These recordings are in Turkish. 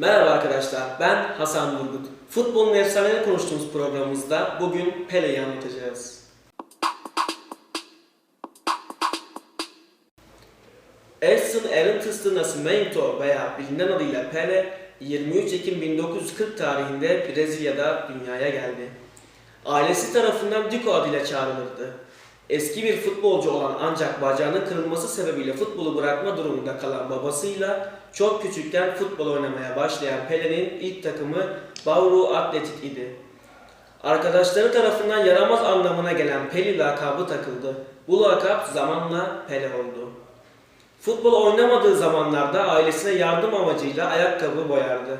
Merhaba arkadaşlar, ben Hasan Durgut. Futbolun efsaneleri konuştuğumuz programımızda bugün Pele'yi anlatacağız. Edson Arantes Nascimento veya bilinen adıyla Pele, 23 Ekim 1940 tarihinde Brezilya'da dünyaya geldi. Ailesi tarafından Dico adıyla çağrılırdı. Eski bir futbolcu olan ancak bacağının kırılması sebebiyle futbolu bırakma durumunda kalan babasıyla çok küçükken futbol oynamaya başlayan Pele'nin ilk takımı Bauru Atletik idi. Arkadaşları tarafından yaramaz anlamına gelen Peli lakabı takıldı. Bu lakap zamanla Pele oldu. Futbol oynamadığı zamanlarda ailesine yardım amacıyla ayakkabı boyardı.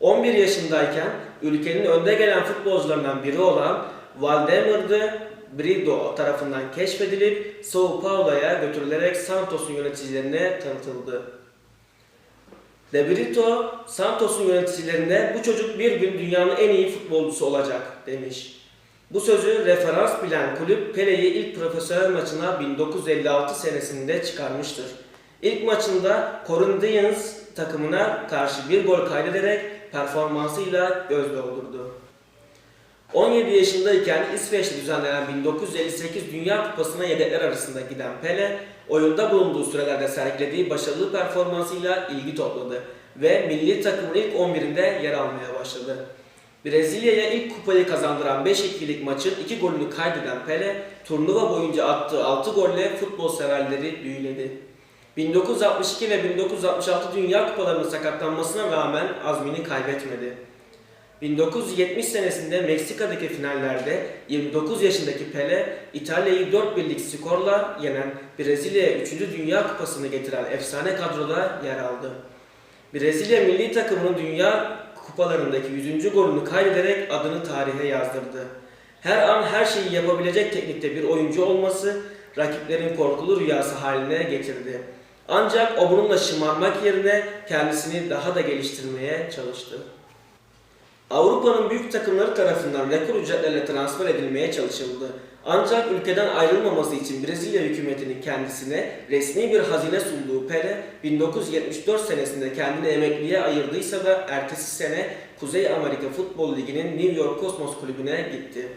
11 yaşındayken ülkenin önde gelen futbolcularından biri olan Valdemir de Brito tarafından keşfedilip Sao Paulo'ya götürülerek Santos'un yöneticilerine tanıtıldı. De Brito, Santos'un yöneticilerine bu çocuk bir gün dünyanın en iyi futbolcusu olacak demiş. Bu sözü referans bilen kulüp Pele'yi ilk profesyonel maçına 1956 senesinde çıkarmıştır. İlk maçında Corinthians takımına karşı bir gol kaydederek performansıyla göz doldurdu. 17 yaşındayken İsveç'te düzenlenen 1958 Dünya Kupası'na yedekler arasında giden Pele, oyunda bulunduğu sürelerde sergilediği başarılı performansıyla ilgi topladı ve milli takımın ilk 11'inde yer almaya başladı. Brezilya'ya ilk kupayı kazandıran 5-2'lik maçın 2 golünü kaydeden Pele, turnuva boyunca attığı 6 golle futbol severleri büyüledi. 1962 ve 1966 Dünya Kupalarının sakatlanmasına rağmen azmini kaybetmedi. 1970 senesinde Meksika'daki finallerde 29 yaşındaki Pele, İtalya'yı 4-1'lik skorla yenen Brezilya'ya 3. Dünya Kupası'nı getiren efsane kadroda yer aldı. Brezilya milli takımının Dünya Kupalarındaki 100. golünü kaydederek adını tarihe yazdırdı. Her an her şeyi yapabilecek teknikte bir oyuncu olması rakiplerin korkulu rüyası haline getirdi. Ancak o bununla şımarmak yerine kendisini daha da geliştirmeye çalıştı. Avrupa'nın büyük takımları tarafından rekor ücretlerle transfer edilmeye çalışıldı. Ancak ülkeden ayrılmaması için Brezilya hükümetinin kendisine resmi bir hazine sunduğu Pele, 1974 senesinde kendini emekliye ayırdıysa da ertesi sene Kuzey Amerika Futbol Ligi'nin New York Cosmos kulübüne gitti.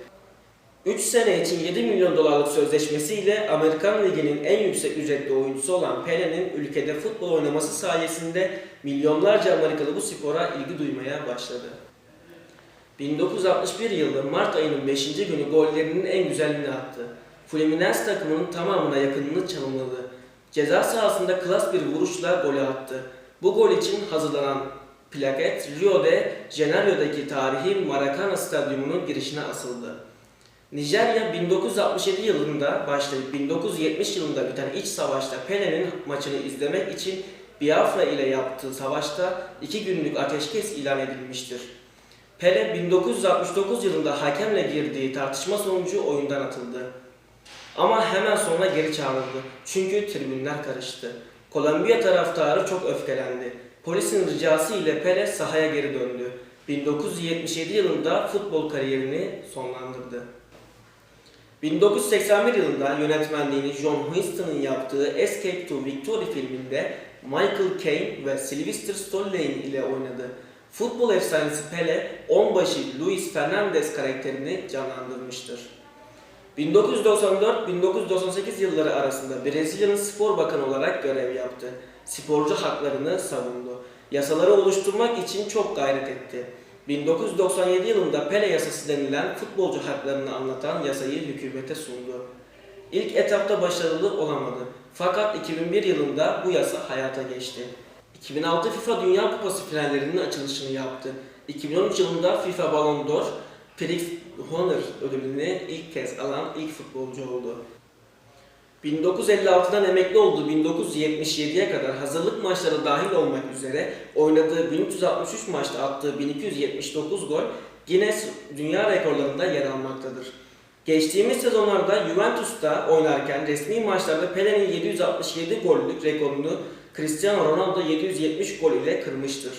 3 sene için 7 milyon dolarlık sözleşmesiyle Amerikan Ligi'nin en yüksek ücretli oyuncusu olan Pele'nin ülkede futbol oynaması sayesinde milyonlarca Amerikalı bu spora ilgi duymaya başladı. 1961 yılı Mart ayının 5. günü gollerinin en güzelini attı. Fluminense takımının tamamına yakınını çalımladı. Ceza sahasında klas bir vuruşla golü attı. Bu gol için hazırlanan plaket Rio de Janeiro'daki tarihi Maracana Stadyumu'nun girişine asıldı. Nijerya 1967 yılında başlayıp 1970 yılında biten iç savaşta Pele'nin maçını izlemek için Biafra ile yaptığı savaşta iki günlük ateşkes ilan edilmiştir. Pele 1969 yılında hakemle girdiği tartışma sonucu oyundan atıldı. Ama hemen sonra geri çağrıldı. Çünkü tribünler karıştı. Kolombiya taraftarı çok öfkelendi. Polisin ricası ile Pele sahaya geri döndü. 1977 yılında futbol kariyerini sonlandırdı. 1981 yılında yönetmenliğini John Huston'ın yaptığı Escape to Victory filminde Michael Caine ve Sylvester Stallone ile oynadı. Futbol efsanesi Pele, onbaşı Luis Fernandez karakterini canlandırmıştır. 1994-1998 yılları arasında Brezilya'nın spor bakanı olarak görev yaptı. Sporcu haklarını savundu. Yasaları oluşturmak için çok gayret etti. 1997 yılında Pele yasası denilen futbolcu haklarını anlatan yasayı hükümete sundu. İlk etapta başarılı olamadı. Fakat 2001 yılında bu yasa hayata geçti. 2006 FIFA Dünya Kupası finallerinin açılışını yaptı. 2013 yılında FIFA Ballon d'Or Felix Honor ödülünü ilk kez alan ilk futbolcu oldu. 1956'dan emekli olduğu 1977'ye kadar hazırlık maçları dahil olmak üzere oynadığı 1363 maçta attığı 1279 gol Guinness Dünya Rekorlarında yer almaktadır. Geçtiğimiz sezonlarda Juventus'ta oynarken resmi maçlarda Pele'nin 767 gollük rekorunu Cristiano Ronaldo 770 gol ile kırmıştır.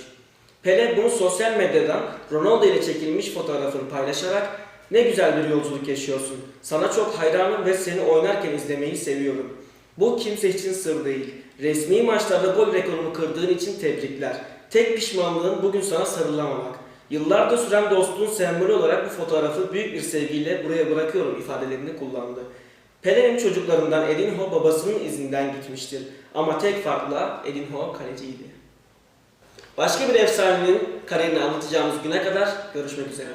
Pele bunu sosyal medyadan Ronaldo ile çekilmiş fotoğrafını paylaşarak ne güzel bir yolculuk yaşıyorsun. Sana çok hayranım ve seni oynarken izlemeyi seviyorum. Bu kimse için sır değil. Resmi maçlarda gol rekorunu kırdığın için tebrikler. Tek pişmanlığın bugün sana sarılamamak. Yıllardır süren dostluğun sembolü olarak bu fotoğrafı büyük bir sevgiyle buraya bırakıyorum ifadelerini kullandı. Pele'nin çocuklarından Edinho babasının izinden gitmiştir. Ama tek farkla Edinho kaleciydi. Başka bir efsanenin kariyerini anlatacağımız güne kadar görüşmek üzere.